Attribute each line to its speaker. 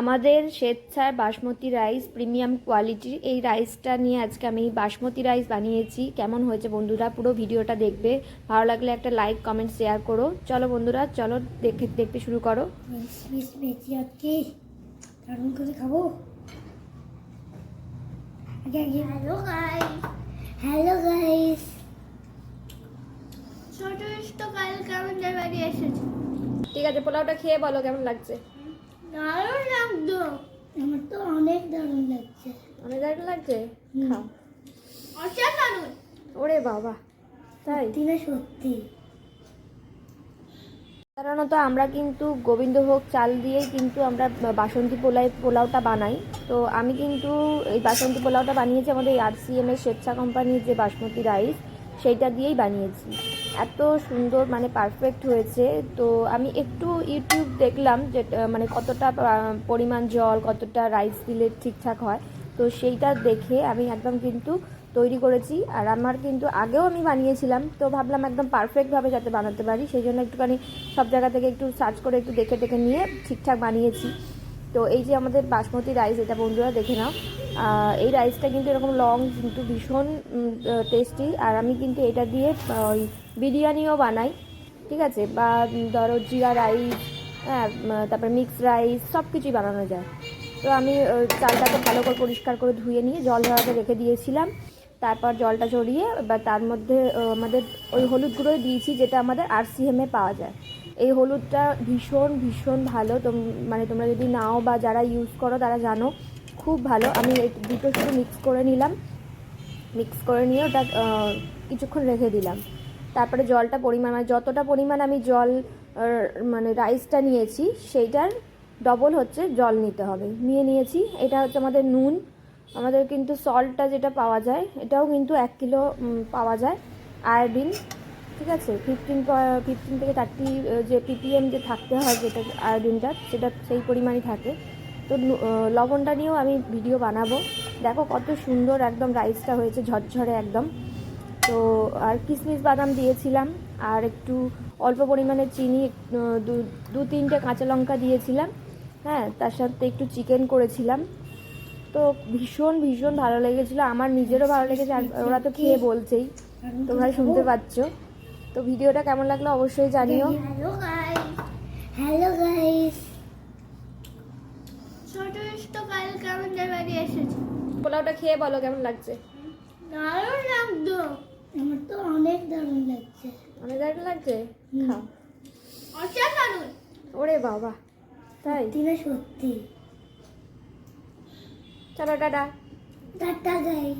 Speaker 1: আমাদের স্বেচ্ছার basmati rice premium কোয়ালিটির এই রাইসটা নিয়ে আজকে আমি বাসমতি রাইস বানিয়েছি। কেমন হয়েছে বন্ধুরা? পুরো ভিডিওটা দেখবে। ভালো লাগলে একটা লাইক কমেন্ট শেয়ার করো। চলো বন্ধুরা চলো দেখে দেখতে শুরু করো।
Speaker 2: খাব। হ্যালো গাইস হ্যালো গাইস ছোট তো কালকে বাড়ি এসেছে।
Speaker 1: ঠিক আছে পোলাওটা খেয়ে বলো কেমন লাগছে?
Speaker 2: দারুণ লাগতো। আমার তো অনেক দারুণ লাগছে।
Speaker 1: অনেক দারুণ লাগছে? খাও।
Speaker 2: অসাধারণ।
Speaker 1: ওরে বাবা তাই?
Speaker 2: সত্যি না সত্যি?
Speaker 1: সাধারণত আমরা কিন্তু গোবিন্দভোগ চাল দিয়েই কিন্তু আমরা বাসন্তী পোলাই পোলাওটা বানাই। তো আমি কিন্তু এই বাসন্তী পোলাওটা বানিয়েছি আমাদের আর সি এম এর স্বেচ্ছা কোম্পানির যে বাসমতি রাইস সেইটা দিয়েই বানিয়েছি। এত সুন্দর মানে পারফেক্ট হয়েছে। তো আমি একটু ইউটিউব দেখলাম যে মানে কতটা পরিমাণ জল, কতটা রাইস দিলে ঠিকঠাক হয়। তো সেইটা দেখে আমি একদম কিন্তু তৈরি করেছি। আর আমার কিন্তু আগেও আমি বানিয়েছিলাম, তো ভাবলাম একদম পারফেক্টভাবে যাতে বানাতে পারি। সেই জন্য একটুখানি সব জায়গা থেকে একটু সার্চ করে একটু দেখে টেকে নিয়ে ঠিকঠাক বানিয়েছি। তো এই যে আমাদের বাসমতি রাইস এটা বন্ধুরা দেখে নাও। এই রাইসটা কিন্তু এরকম লং কিন্তু ভীষণ টেস্টি আর আমি কিন্তু এটা দিয়ে ওই বিরিয়ানিও বানাই, ঠিক আছে? বা ধরো জিরা রাইস হ্যাঁ তারপরে মিক্স রাইস সব কিছুই বানানো যায়। তো আমি চালটাকে ভালো করে পরিষ্কার করে ধুয়ে নিয়ে জল ঝরাতে রেখে দিয়েছিলাম। তারপর জলটা ঝরিয়ে, এবার তার মধ্যে আমাদের ওই হলুদ গুঁড়োই দিয়েছি, যেটা আমাদের আর এমে পাওয়া যায়। এই হলুদটা ভীষণ ভীষণ ভালো। মানে তোমরা যদি নাও বা যারা ইউজ করো, তারা জানো খুব ভালো। আমি দুটো শুধু মিক্স করে নিলাম। মিক্স করে নিয়ে ওটা কিছুক্ষণ রেখে দিলাম। তারপরে জলটা পরিমাণ মানে যতটা পরিমাণ আমি জল মানে রাইসটা নিয়েছি, সেইটার ডবল হচ্ছে জল নিতে হবে। নিয়ে নিয়েছি, এটা হচ্ছে আমাদের নুন। আমাদের কিন্তু সল্টটা যেটা পাওয়া যায়, এটাও কিন্তু এক কিলো পাওয়া যায়। আয়োডিন ঠিক আছে? ফিফটিন ফিফটিন থেকে থার্টি যে পিপিএম যে থাকতে হয়, যেটা আয়োডিনটা সেটা সেই পরিমাণই থাকে। তো লবণটা নিয়েও আমি ভিডিও বানাবো। দেখো কত সুন্দর একদম রাইসটা হয়েছে ঝরঝরে একদম। তো আর কিশমিশ বাদাম দিয়েছিলাম আর একটু অল্প পরিমাণে চিনি দু- দু তিনটে কাঁচা লঙ্কা দিয়েছিলাম। হ্যাঁ তার সাথে একটু চিকেন করেছিলাম। তো ভীষণ ভীষণ ভালো লেগেছিলো। আমার নিজেরও ভালো লেগেছে আর ওরা তো খেয়ে বলছেই। তোমরা শুনতে পাচ্ছ। তো ভিডিওটা কেমন লাগল অবশ্যই জানিও।
Speaker 2: হ্যালো গাইস হ্যালো গাইস ছোট তো কালকে আমাদের বাড়ি এসেছে।
Speaker 1: পোলাওটা খেয়ে বলো কেমন লাগছে?
Speaker 2: দারুণ লাগতো। আমার তো অনেক দারুণ লাগছে।
Speaker 1: অনেক দারুণ লাগছে। খাও।
Speaker 2: অসাধারণ।
Speaker 1: ওরে বাবা তাই?
Speaker 2: দিনে সত্যি?
Speaker 1: চলো টাটা।
Speaker 2: Tata guys